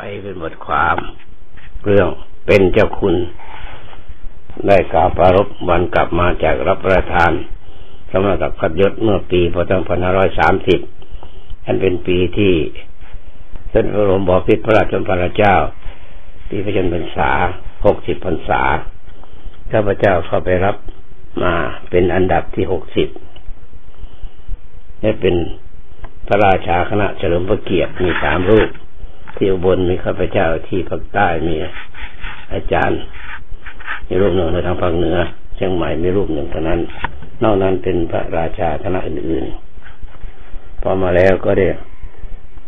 ไปเป็นบทความ เรื่องเป็นเจ้าคุณ ได้กล่าวปรารบวันกลับมาจากรับประทานสมณศักดิ์พัดยศเมื่อปีพศักราช330อันเป็นปีที่เส้นพระบรมบพิตรพระราชมพระเจ้า ปีพระชนพรรษา 60พรรษาข้าพเจ้าเข้าไปรับมาเป็นอันดับที่ 60นี่เป็นพระราชาคณะเฉลิมพระเกียรติมีสามรูป ที่อุบลมีข้าพเจ้าที่ภาคใต้มีอาจารย์ มีรูปหนึ่งในทางภาคเหนือเชียงใหม่มีรูปหนึ่งเท่านั้น นอกนั้นเป็นพระราชาคณะอื่นๆ พอมาแล้วก็ได้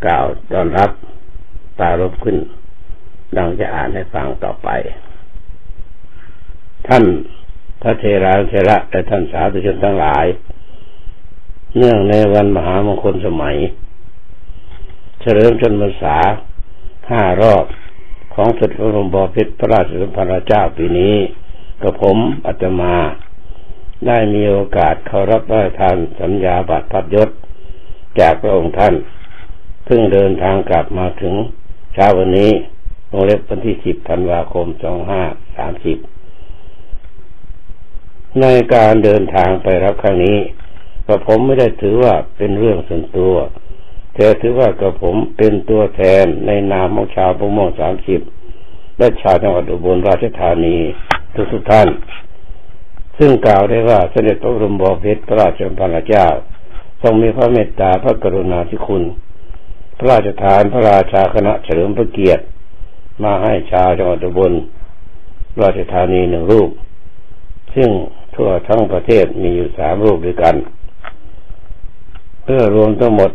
กล่าวตอนรับตารบขึ้น ดังจะอ่านให้ฟังต่อไป ท่านพระเทราเทระและท่านสาธุชนทั้งหลาย เนื่องในวันมหามงคลสมัย เฉลิมชนมรรษา ห้ารอบของสุดพระบรมบพิตรพระราชสมภารเจ้าปีนี้กับผมอาตมา ได้มีโอกาสเข้ารับพระทานสัญญาบัตรพัดยศ จากพระองค์ท่านเพิ่งเดินทางกลับมาถึงเช้าวันนี้วงเล็บวันที่สิบธันวาคมสองห้าสามสิบในการเดินทางไปรับครั้งนี้ก็ผมไม่ได้ถือว่าเป็นเรื่องส่วนตัว แต่ถือว่ากับผมเป็นตัวแทนในนามของชาวประมงสามสิบและชาวจังหวัดอุบลราชธานีทุกทุกท่าน ซึ่งกล่าวได้ว่าเสด็จพระบรมบพิตรพระราชบัณฑเจ้า ทรงมีพระเมตตาพระกรุณาธิคุณ พระราชทานพระราชาคณะเฉลิมพระเกียรติ มาให้ชาวจังหวัดอุบลราชธานีหนึ่งรูป ซึ่งทั่วทั้งประเทศมีอยู่สามรูปด้วยกัน เพื่อรวมทั้งหมด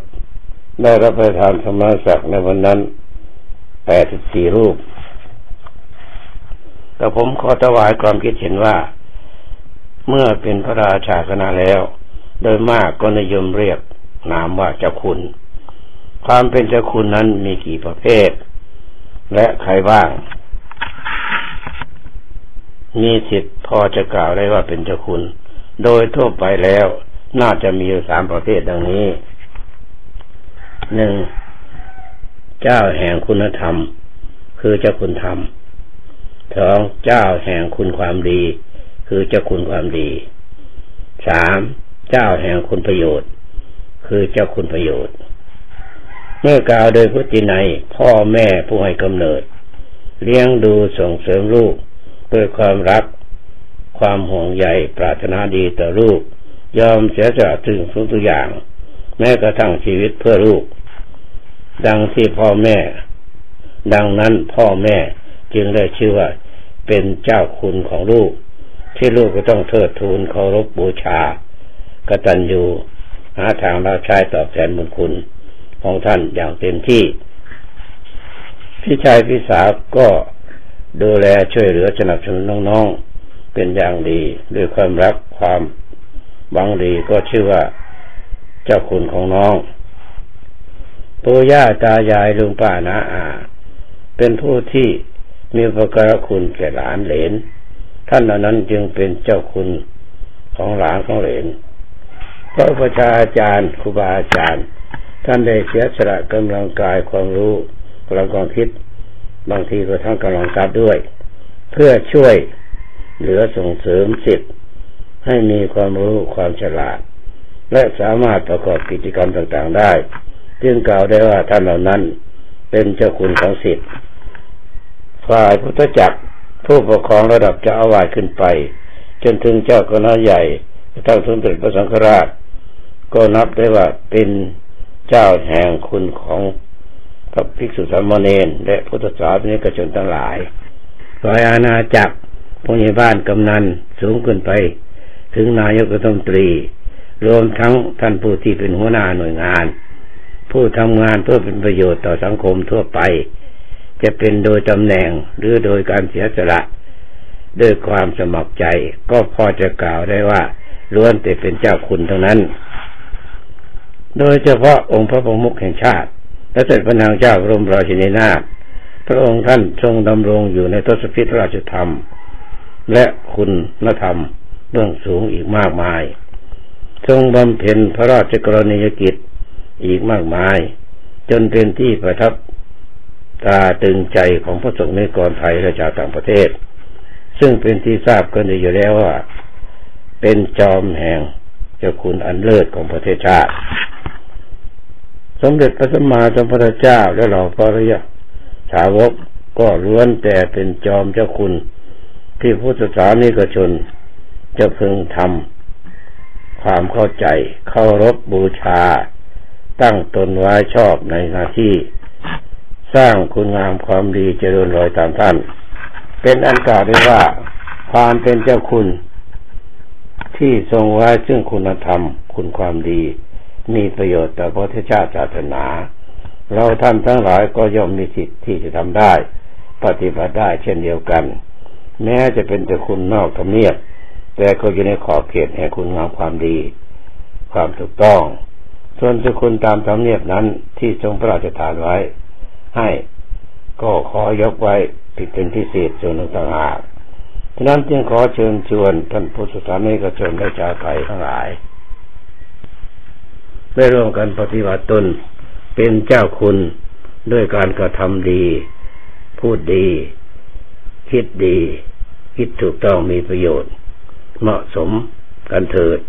ได้รับประทานธรรมศักดิ์ในวันนั้นแปดสิบสี่รูป แต่ผมขอถวายความคิดเห็นว่า เมื่อเป็นพระราชาคณะแล้ว โดยมากก็นิยมเรียกนามว่าเจ้าคุณ ความเป็นเจ้าคุณนั้นมีกี่ประเภท และใครบ้าง มีสิทธิ์พอจะกล่าวได้ว่าเป็นเจ้าคุณ โดยทั่วไปแล้วน่าจะมีอยู่สามประเภทดังนี้ หนึ่งเจ้าแห่งคุณธรรม คือเจ้าคุณธรรมสองเจ้าแห่งคุณความดี คือเจ้าคุณความดีสามเจ้าแห่งคุณประโยชน์ คือเจ้าคุณประโยชน์ เมื่อกล่าวโดยพุทธินัยพ่อแม่ผู้ให้กำเนิด เลี้ยงดูส่งเสริมลูกด้วยความรัก ความห่วงใยปรารถนาดีต่อลูก ยอมเสียสละถึงทุกตัวอย่าง แม้กระทั่งชีวิตเพื่อลูก ดังที่พ่อแม่ ดังนั้นพ่อแม่จึงได้ชื่อว่า เป็นเจ้าคุณของลูก ที่ลูกก็ต้องเทิดทูนเคารพบูชากตัญญูหาทางราชาตอบแทนบุญคุณของท่านอย่างเต็มที่ พี่ชายพี่สาวก็ดูแลช่วยเหลือสนับสนุนน้องๆ เป็นอย่างดี ด้วยความรักความบังดีก็ชื่อว่า เจ้าคุณของน้องปู่ย่าตายายลุงป้านาอา เป็นผู้ที่มีประการคุณแก่หลานเหลน ท่านเหล่านั้นจึงเป็นเจ้าคุณของหลานของเหลนพระประชาอาจารย์ครูบาอาจารย์ ท่านได้เสียสละกำลังกายความรู้กำลังความคิด บางทีก็ทั้งกำลังกายด้วย เพื่อช่วยเหลือส่งเสริมสิทธิ์ให้มีความรู้ความฉลาด และสามารถประกอบกิจกรรมต่างๆได้ จึงกล่าวได้ว่าท่านเหล่านั้นเป็นเจ้าคุณของสิทธิ์ฝ่ายพุทธจักรผู้ปกครองระดับเจ้าอาวาสขึ้นไป จนถึงเจ้าคณะใหญ่ทั้งสมเด็จพระสังฆราช ก็นับได้ว่าเป็นเจ้าแห่งคุณของพระภิกษุสามเณรและพุทธศาสนิกชนทั้งหลายฝ่ายอาณาจักรผู้ใหญ่บ้านกำนันสูงขึ้นไป ถึงนายกรัฐมนตรี รวมทั้งท่านผู้ที่เป็นหัวหน้าหน่วยงาน ผู้ทำงานเพื่อเป็นประโยชน์ต่อสังคมทั่วไป จะเป็นโดยตำแหน่งหรือโดยการเสียสละด้วยความสมัครใจก็พอจะกล่าวได้ว่าล้วนแต่เป็นเจ้าคุณเท่านั้น โดยเฉพาะองค์พระประมุขแห่งชาติ และเสด็จพระนางเจ้าบรมราชินีนาถพระองค์ท่านทรงดำรงอยู่ในทศพิธราชธรรม และคุณนธรรมเบื้องสูงอีกมากมาย ทรงบำเพ็ญพระราชกรณียกิจอีกมากมาย จนเป็นที่ประทับตาตึงใจของพระสงฆ์ในกรไทยและชาวต่างประเทศ ซึ่งเป็นที่ทราบกันดีอยู่แล้วว่า เป็นจอมแห่งเจ้าคุณอันเลิศของประเทศชาติ สมเด็จพระสัมมาสัมพุทธเจ้าและเหล่าพระริยสาวกก็ล้วนแต่เป็นจอมเจ้าคุณที่พุทธศาสนิกชนจะพึงทำ ความเข้าใจเคารพบูชา ตั้งตนไว้ชอบในหน้าที่ สร้างคุณงามความดีเจริญรอยตามท่าน เป็นอันกล่าวได้ว่าความเป็นเจ้าคุณ ที่ทรงไว้ซึ่งคุณธรรม คุณความดี มีประโยชน์ต่อพระเทศชาติศาสนา เราท่านทั้งหลายก็ย่อมมีสิทธิ์ที่จะทำได้ ปฏิบัติได้เช่นเดียวกัน แม้จะเป็นแต่คุณนอกธรรมเนียบ แต่ก็อยู่ในขอบเขตแห่งคุณงามความดี ความถูกต้อง ส่วนจะคุณตามธรรมเนียบนั้นที่ทรงพระราชทานไว้ ให้ก็ขอยกไว้ผิดเป็นพิเศษส่วนหนึ่งต่างหากฉะนั้นจึงขอเชิญชวนท่านผู้ศึกษาในกระชนและชาวไทยทั้งหลายได้ร่วมกันปฏิบัติตนเป็นเจ้าคุณด้วยการกระทำดี พูดดี คิดดี คิดถูกต้องมีประโยชน์ เหมาะสมกันเถิด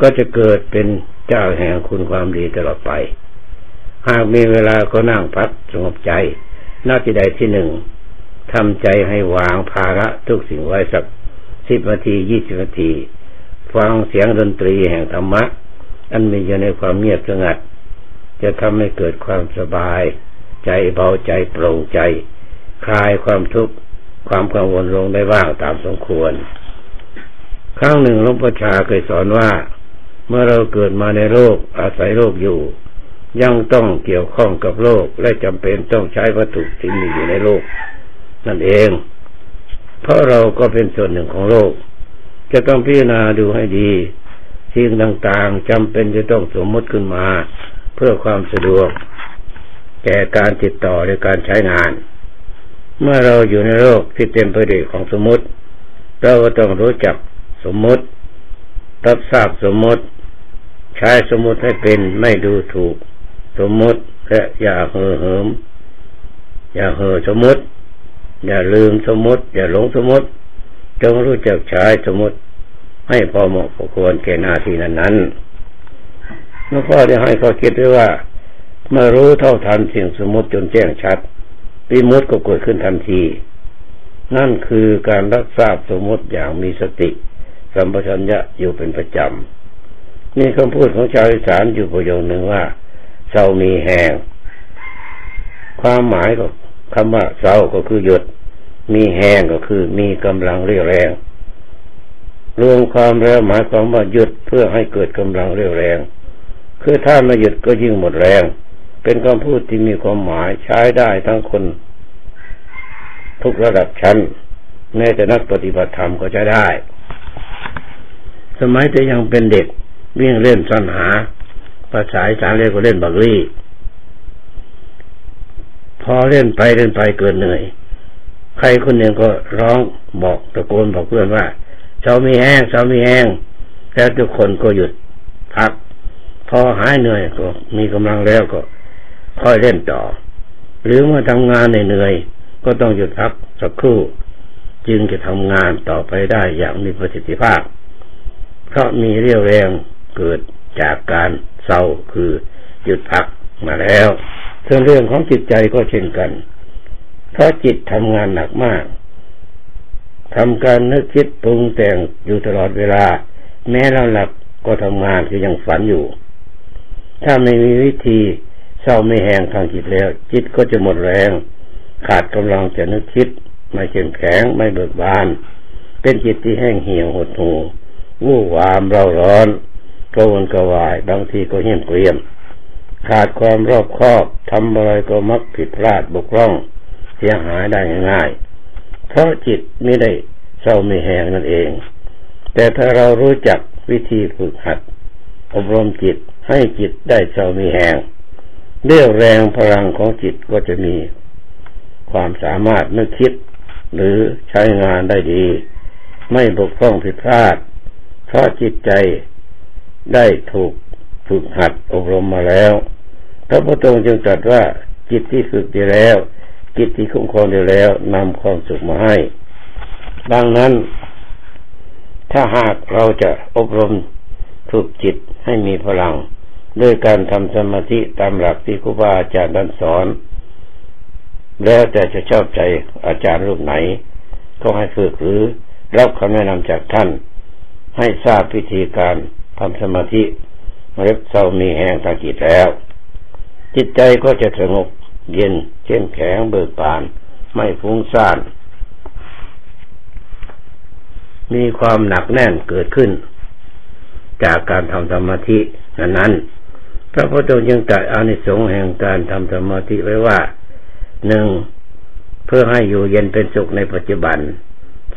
ก็จะเกิดเป็นเจ้าแห่งคุณความดีตลอดไป หากมีเวลาก็นั่งพักสงบใจ หน้าที่ใดที่หนึ่งทำใจให้วางภาระทุกสิ่งไว้สักสิบนาทียี่สิบนาที ฟังเสียงดนตรีแห่งธรรมะ อันมีอยู่ในความเงียบสงัด จะทำให้เกิดความสบาย ใจเบาใจโปร่งใจ คลายความทุกข์ความกังวลลงได้บ้างตามสมควร ครั้งหนึ่งหลวงพ่อชาเคยสอนว่า เมื่อเราเกิดมาในโลกอาศัยโลกอยู่ ยังต้องเกี่ยวข้องกับโลกและจำเป็นต้องใช้วัตถุที่มีอยู่ในโลก นั่นเอง เพราะเราก็เป็นส่วนหนึ่งของโลก จะต้องพิจารณาดูให้ดีสิ่งต่างๆจำเป็นจะต้องสมมติขึ้นมา เพื่อความสะดวกแก่การติดต่อในการใช้งาน เมื่อเราอยู่ในโลกที่เต็มไปด้วยของสมมติ เราก็ต้องรู้จัก สมมติ รับทราบสมมติ ใช้สมมติให้เป็นไม่ดูถูก สมมติและอย่าเห่อเหิม อย่าเห่อสมมติ อย่าลืมสมมติ อย่าหลงสมมติ จงรู้จักใช้สมมติ ให้พอเหมาะพอควรแก่หน้าที่นั้นๆเมื่อพ่อได้ให้ข้อคิดด้วยว่าเมื่อรู้เท่าทันสิ่งสมมติจนแจ้งชัดปิมุตก็เกิดขึ้นทันที นั่นคือการรักษาสมมติอย่างมีสติ สัมปชัญญะอยู่เป็นประจำมีคำพูดของชาวอีสานอยู่ประโยคหนึ่งว่าเศร้ามีแหงความหมายก็คำว่าเศร้าก็คือหยุด มีแหงก็คือมีกำลังเรียวแรง รวมความแล้วหมายความว่าหยุดเพื่อให้เกิดกำลังเรียวแรง คือถ้าไม่หยุดก็ยิ่งหมดแรง เป็นคำพูดที่มีความหมายใช้ได้ทั้งคน ทุกระดับชั้น แม้แต่นักปฏิบัติธรรมก็จะได้ สมัยที่ยังเป็นเด็กวิ่งเล่นสันหา ภาษาสารเรียกว่าเล่นบักลี่ พอเล่นไปเล่นไปเกินเหนื่อย ใครคนหนึ่งก็ร้องบอกตะโกนบอกเพื่อนว่าเช้ามีแห้งเช้ามีแห้งแล้วทุกคนก็หยุดพัก พอหายเหนื่อยก็มีกำลังแล้วก็ค่อยเล่นต่อ หรือเมื่อทำงานเหนื่อยก็ต้องหยุดพักสักครู่ จึงจะทำงานต่อไปได้อย่างมีประสิทธิภาพ เพราะมีเรี่ยวแรงเกิดจากการเศร้าคือหยุดพักมาแล้วส่วนเรื่องของจิตใจก็เช่นกัน เพราะจิตทำงานหนักมากทำการนึกคิดปรุงแต่งอยู่ตลอดเวลา แม้เราหลับก็ทำงานคือยังฝันอยู่ ถ้าไม่มีวิธีเศร้าไม่แห้งทางจิตแล้ว จิตก็จะหมดแรง ขาดกำลังจะนึกคิด ไม่เข้มแข็งไม่เบิกบาน เป็นจิตที่แห้งเหี่ยวหดหู่ วู่วามเร่าร้อนกระวนกระวายบางทีก็เหี้ยนเกรียม ขาดความรอบคอบทำอะไรก็มักผิดพลาดบกพร่อง เสียหายได้ง่าย เพราะจิตไม่ได้เศร้าไม่แหงนั่นเอง แต่ถ้าเรารู้จักวิธีฝึกหัด อบรมจิตให้จิตได้เศร้าไม่แหงเรี่ยวแรงพลังของจิตก็จะมี ความสามารถนึกคิด หรือใช้งานได้ดี ไม่บกพร่องผิดพลาด เพราะจิตใจได้ถูกฝึกหัดอบรมมาแล้วพระพุทธองค์จึงตรัสว่าจิตที่ฝึกดีแล้ว จิตที่คุ้มครองดีแล้วนำความสุขมาให้ ดังนั้น ถ้าหากเราจะอบรมฝึกจิตให้มีพลัง ด้วยการทำสมาธิตามหลักที่ครูบาอาจารย์ดันสอน แล้วแต่จะชอบใจอาจารย์รูปไหน ก็ให้ฝึกหรือรับคำแนะนำจากท่าน ให้ทราบพิธีการทำสมาธิเล็บเศร้ามีแห่งทางจิตแล้ว จิตใจก็จะสงบเย็นเข้มแข็งเบิกบาน ไม่ฟุ้งซ่าน มีความหนักแน่นเกิดขึ้น จากการทำสมาธินั้นพระพุทธองค์ยังตรัสอานิสงส์แห่งการทำสมาธิไว้ว่าหนึ่งเพื่อให้อยู่เย็นเป็นสุขในปัจจุบัน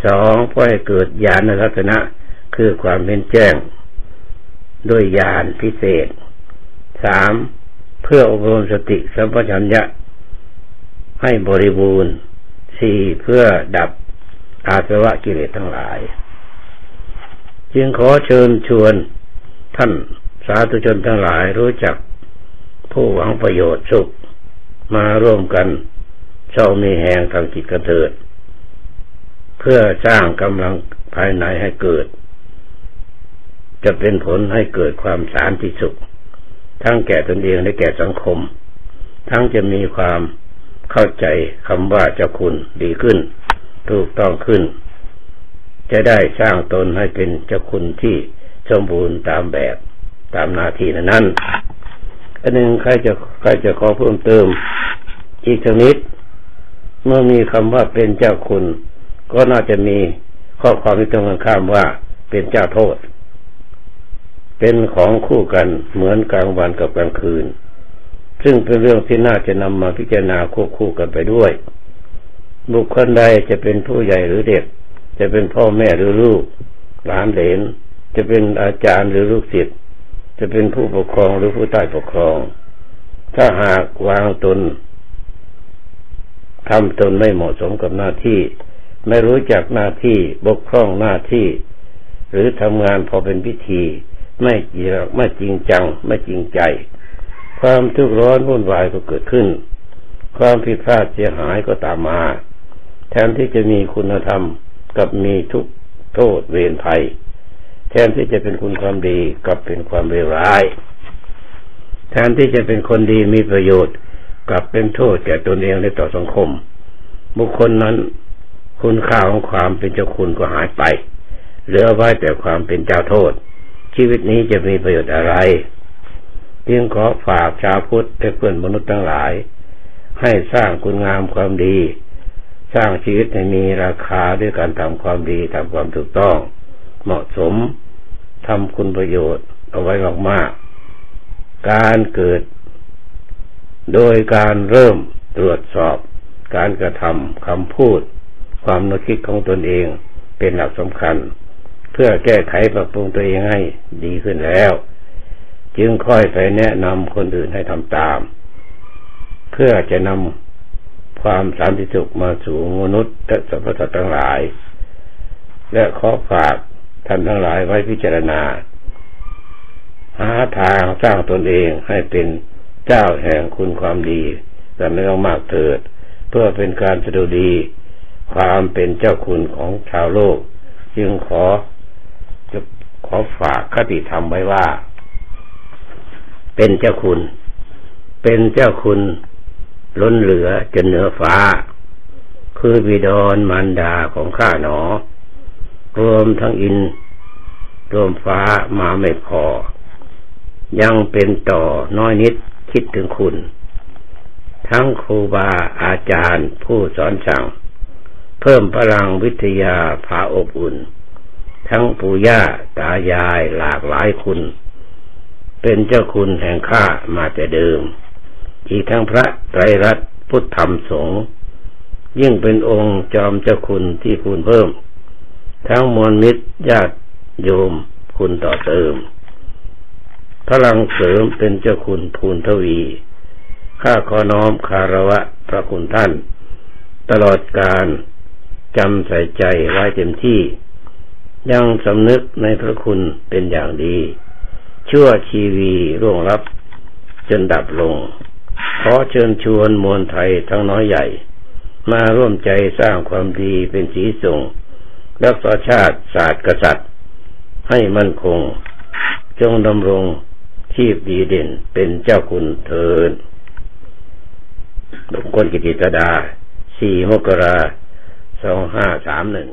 สองเพื่อให้เกิดญาณทัศนะ คือความเป็นแจ้ง ด้วยญาณพิเศษสามเพื่ออบรมสติสัมปชัญญะ ให้บริบูรณ์สี่เพื่อดับอาสวะกิเลสทั้งหลาย จึงขอเชิญชวนท่านสาธุชนทั้งหลายรู้จัก ผู้หวังประโยชน์สุข มาร่วมกันเช่ามีแห่งทางจิตกระเถิด เพื่อสร้างกำลังภายในให้เกิด จะเป็นผลให้เกิดความสารติสุข ทั้งแก่ตนเองและแก่สังคม ทั้งจะมีความเข้าใจคำว่าเจ้าคุณดีขึ้น ถูกต้องขึ้น จะได้สร้างตนให้เป็นเจ้าคุณที่สมบูรณ์ตามแบบตามนาทีนั้นอันหนึ่งใครจะใครจะขอเพิ่มเติม อีกชนิด เมื่อมีคำว่าเป็นเจ้าคุณ ก็น่าจะมีข้อความที่ตรงกันข้ามว่าเป็นเจ้าโทษ เป็นของคู่กันเหมือนกลางวันกับกลางคืน ซึ่งเป็นเรื่องที่น่าจะนำมาพิจารณาควบคู่กันไปด้วย บุคคลใดจะเป็นผู้ใหญ่หรือเด็ก จะเป็นพ่อแม่หรือลูก หลานเหลน จะเป็นอาจารย์หรือลูกศิษย์จะเป็นผู้ปกครองหรือผู้ใต้ปกครอง ถ้าหากวางตนทำตนไม่เหมาะสมกับหน้าที่ ไม่รู้จักหน้าที่บกพร่องหน้าที่ หรือทำงานพอเป็นพิธี ไม่จริงไม่จริงจัง ไม่จริงใจ ความทุกข์ร้อนวุ่นวายก็เกิดขึ้น ความผิดพลาดเสียหายก็ตามมา แทนที่จะมีคุณธรรมกับมีทุกโทษเวรภัย แทนที่จะเป็นคุณความดีกลับเป็นความเลวร้าย แทนที่จะเป็นคนดีมีประโยชน์กลับเป็นโทษแก่ตนเองและต่อสังคม บุคคลนั้นคุณค่าของความเป็นเจ้าคุณก็หายไป เหลือไว้แต่ความเป็นเจ้าโทษ ชีวิตนี้จะมีประโยชน์อะไร จึงขอฝากชาวพุทธและเพื่อนมนุษย์ทั้งหลาย ให้สร้างคุณงามความดี สร้างชีวิตให้มีราคาด้วยการทำความดีทำความถูกต้อง เหมาะสมทำคุณประโยชน์เอาไว้มากๆการเกิด โดยการเริ่มตรวจสอบ การกระทำคำพูด ความนึกคิดของตนเองเป็นหลักสำคัญ เพื่อแก้ไขปรับปรุงตัวเองให้ดีขึ้นแล้ว จึงค่อยไปแนะนำคนอื่นให้ทำตาม เพื่อจะนำความสันติสุขมาสู่มนุษย์และสรรพสัตว์ทั้งหลาย และขอฝากท่านทั้งหลายไว้พิจารณา หาทางสร้างตนเองให้เป็นเจ้าแห่งคุณความดีกันเรื่องมากเถิด เพื่อเป็นการสะดุดี ความเป็นเจ้าคุณของชาวโลก จึงขอ ขอฝากคติธรรมไว้ว่า เป็นเจ้าคุณ เป็นเจ้าคุณ ล้นเหลือจนเหนือฟ้า คือบิดอนมารดาของข้าหนอ รวมทั้งอิน รวมฟ้ามาไม่พอ ยังเป็นต่อน้อยนิดคิดถึงคุณ ทั้งครูบาอาจารย์ผู้สอนสั่ง เพิ่มพลังวิทยาพาอบอุ่น ทั้งปู่ย่าตายายหลากหลายคุณ เป็นเจ้าคุณแห่งข้ามาแต่เดิม อีกทั้งพระไตรรัตน์พุทธธรรมสงฆ์ยิ่งเป็นองค์จอมเจ้าคุณที่พูนเพิ่ม ทั้งมวลมิตรญาติโยมคุณต่อเติม พลังเสริมเป็นเจ้าคุณภูนทวีข้าขอน้อมคารวะพระคุณท่าน ตลอดการจำใส่ใจไว้เต็มที่ ยังสำนึกในพระคุณเป็นอย่างดี ชั่วชีวีร่วงรับจนดับลง ขอเชิญชวนมวลไทยทั้งน้อยใหญ่ มาร่วมใจสร้างความดีเป็นสีสูงรักษาชาติศาสตร์กษัตริย์ ให้มั่นคง จงดำรงชีพดีเด่นเป็นเจ้าคุณเทินบุคคลกิติตดา 4 มกราสามหนึ่ง